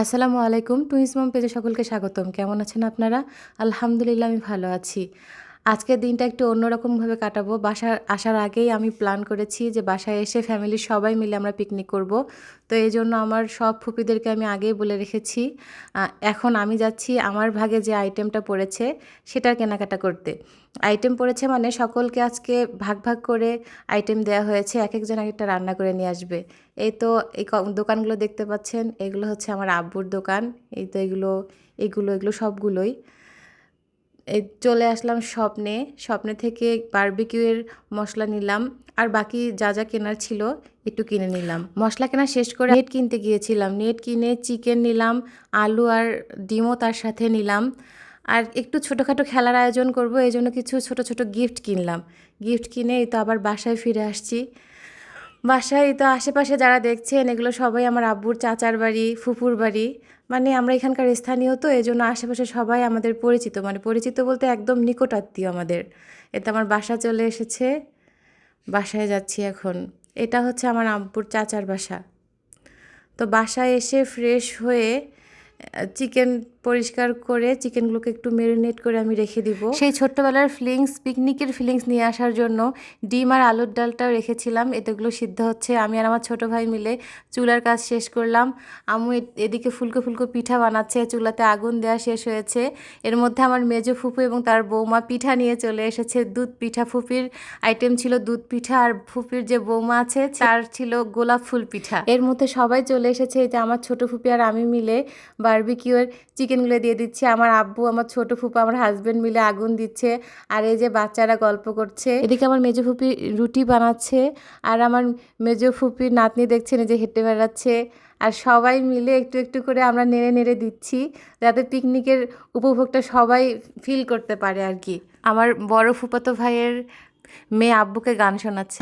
আসসালামু আলাইকুম টুইন্স মম পেজে সকলকে স্বাগতম। কেমন আছেন আপনারা? আলহামদুলিল্লাহ আমি ভালো আছি। আজকের দিনটা একটু অন্যরকমভাবে কাটাবো। বাসার আসার আগেই আমি প্ল্যান করেছি যে বাসায় এসে ফ্যামিলির সবাই মিলে আমরা পিকনিক করব। তো এই জন্য আমার সব ফুপিদেরকে আমি আগেই বলে রেখেছি। এখন আমি যাচ্ছি আমার ভাগে যে আইটেমটা পড়েছে সেটার কেনাকাটা করতে। আইটেম পড়েছে মানে সকলকে আজকে ভাগ ভাগ করে আইটেম দেওয়া হয়েছে এক একজন এক একটা রান্না করে নিয়ে আসবে। এই তো এই দোকানগুলো দেখতে পাচ্ছেন, এগুলো হচ্ছে আমার আব্বুর দোকান। এই তো এগুলো এগুলো এগুলো সবগুলোই। চলে আসলাম স্বপ্নে। স্বপ্নে থেকে বারবিকিউয়ের মশলা নিলাম। আর বাকি যা যা কেনার ছিল একটু কিনে নিলাম। মশলা কেনা শেষ করে নেট কিনতে গিয়েছিলাম। নেট কিনে চিকেন নিলাম, আলু আর ডিমও তার সাথে নিলাম। আর একটু ছোটোখাটো খেলার আয়োজন করব এই জন্য কিছু ছোট ছোট গিফট কিনলাম। গিফট কিনে তো আবার বাসায় ফিরে আসছি। বাসায় তো আশেপাশে যারা দেখছেন, এগুলো সবাই আমার আব্বুর চাচার বাড়ি ফুপুর বাড়ি। মানে আমরা এখানকার স্থানীয় তো এই জন্য আশেপাশে সবাই আমাদের পরিচিত। মানে পরিচিত বলতে একদম নিকট আত্মীয় আমাদের। এতে আমার বাসা চলে এসেছে। বাসায় যাচ্ছি এখন। এটা হচ্ছে আমার আব্বুর চাচার বাসা। তো বাসায় এসে ফ্রেশ হয়ে চিকেন পরিষ্কার করে চিকেনগুলোকে একটু মেরিনেট করে আমি রেখে দিব। সেই ছোট্টবেলার ফিলিংস পিকনিকের ফিলিংস নিয়ে আসার জন্য ডিম আর আলুর ডালটাও রেখেছিলাম। এতগুলো সিদ্ধ হচ্ছে। আমি আর আমার ছোট ভাই মিলে চুলার কাজ শেষ করলাম। আম্মু এ- এদিকে ফুলকো ফুলকো পিঠা বানাচ্ছে। চুলাতে আগুন দেওয়া শেষ হয়েছে। এর মধ্যে আমার মেজো ফুপু এবং তার বৌমা পিঠা নিয়ে চলে এসেছে। দুধ পিঠা ফুপির আইটেম ছিল দুধ পিঠা আর ফুপির যে বৌমা আছে, তার ছিল গোলাপ ফুল পিঠা। এর মধ্যে সবাই চলে এসেছে। এই যে আমার ছোট ফুপি আর আমি মিলে বারবিকিউর চিকেনগুলো দিয়ে দিচ্ছি। আমার আব্বু আমার ছোট ফুপা আমার হাজব্যান্ড মিলে আগুন দিচ্ছে। আর এই যে বাচ্চারা গল্প করছে। এদিকে আমার মেজো ফুপি রুটি বানাচ্ছে। আর আমার মেজো ফুপির নাতনি দেখছেন এই যে হেঁটে বেড়াচ্ছে। আর সবাই মিলে একটু একটু করে আমরা নেড়ে নেড়ে দিচ্ছি যাতে পিকনিকের উপভোগটা সবাই ফিল করতে পারে আর কি। আমার বড় ফুপাতো ভাইয়ের মেয়ে আব্বুকে গান শোনাচ্ছে।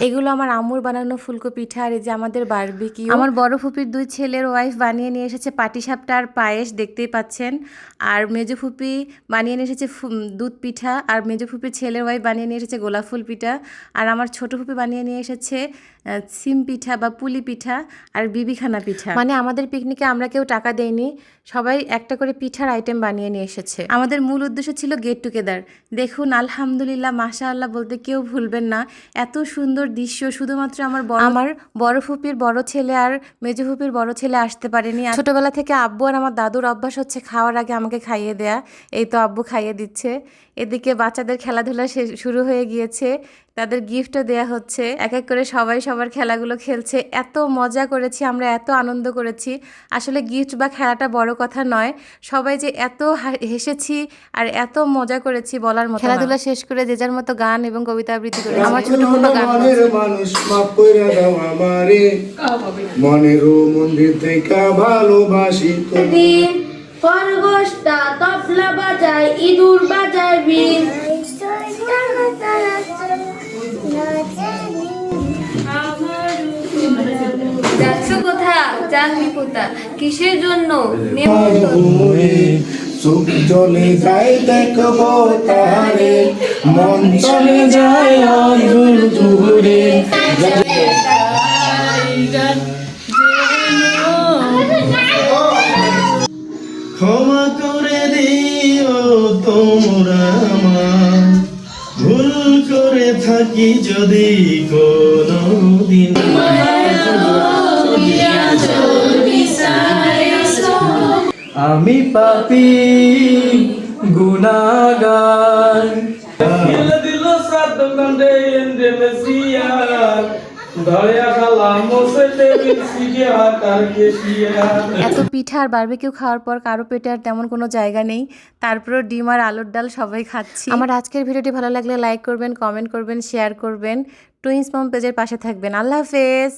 এগুলো আমার আম্মুর বানানো ফুলকো পিঠা আর এই যে আমাদের বারবিকিউ আমার বড় ফুপির দুই ছেলের ওয়াইফ বানিয়ে নিয়ে এসেছে পাটিসাপটা আর পায়েস দেখতেই পাচ্ছেন। আর মেজো ফুপি বানিয়ে নিয়ে এসেছে ফু- দুধ পিঠা আর মেজো ফুপির ছেলের ওয়াইফ বানিয়ে নিয়ে এসেছে গোলাপ ফুল পিঠা। আর আমার ছোট ফুপি বানিয়ে নিয়ে এসেছে সিম পিঠা বা পুলি পিঠা আর বিবিখানা পিঠা। মানে আমাদের পিকনিকে আমরা কেউ টাকা দেইনি সবাই একটা করে পিঠার আইটেম বানিয়ে নিয়ে এসেছে। আমাদের মূল উদ্দেশ্য ছিল গেট টুগেদার দেখুন আলহামদুলিল্লাহ মাশা আল্লাহ বলতে কেউ ভুলবেন না এত সুন্দর দৃশ্য, শুধুমাত্র আমার আমার বড় ফুপির বড় ছেলে আর মেজো ফুপির বড় ছেলে আসতে পারেনি। ছোটবেলা থেকে আব্বু আর আমার দাদুর অভ্যাস হচ্ছে খাওয়ার আগে আমাকে খাইয়ে দেয়া। এই তো আব্বু খাইয়ে দিচ্ছে। এদিকে বাচ্চাদের খেলাধুলা শুরু হয়ে গিয়েছে। তাদের গিফটও দেয়া হচ্ছে। এক এক করে সবাই সবার খেলাগুলো খেলছে। এত মজা করেছি আমরা এত আনন্দ করেছি। আসলে গিফট বা খেলাটা বড় কথা নয়। সবাই যে এত হেসেছি আর এত মজা করেছি বলার মতো খেলাধুলা শেষ করে যে যার মতো গান এবং কবিতা আবৃত্তি করে আমার ছোট ছোট গান মনের মানুষ মাফ কইরা দাও আমারে। মনেরও মন্দির থেকে ভালোবাসি তুমি। দিন খরগোশটা তবলা বাজায় ইঁদুর বাজায় বিন জানবি কিসের জন্য? চোখ জলে যায় দেখব তারে মন চলে যায় দূরে ক্ষমা করে দিও তোমরা আমার। ভুল করে থাকি যদি কোনো দিন সিগিয়া তার কেশিয়া। এত পিঠা আর বারবিকিউ খাওয়ার পর কারও পেটে আর তেমন কোনো জায়গা নেই। তারপরও ডিম আর আলুর ডাল সবাই খাচ্ছি। আমার আজকের ভিডিওটি ভালো লাগলে লাইক করবেন কমেন্ট করবেন শেয়ার করবেন। টুইন্স মম পেজের পাশে থাকবেন। আল্লাহ হাফেজ।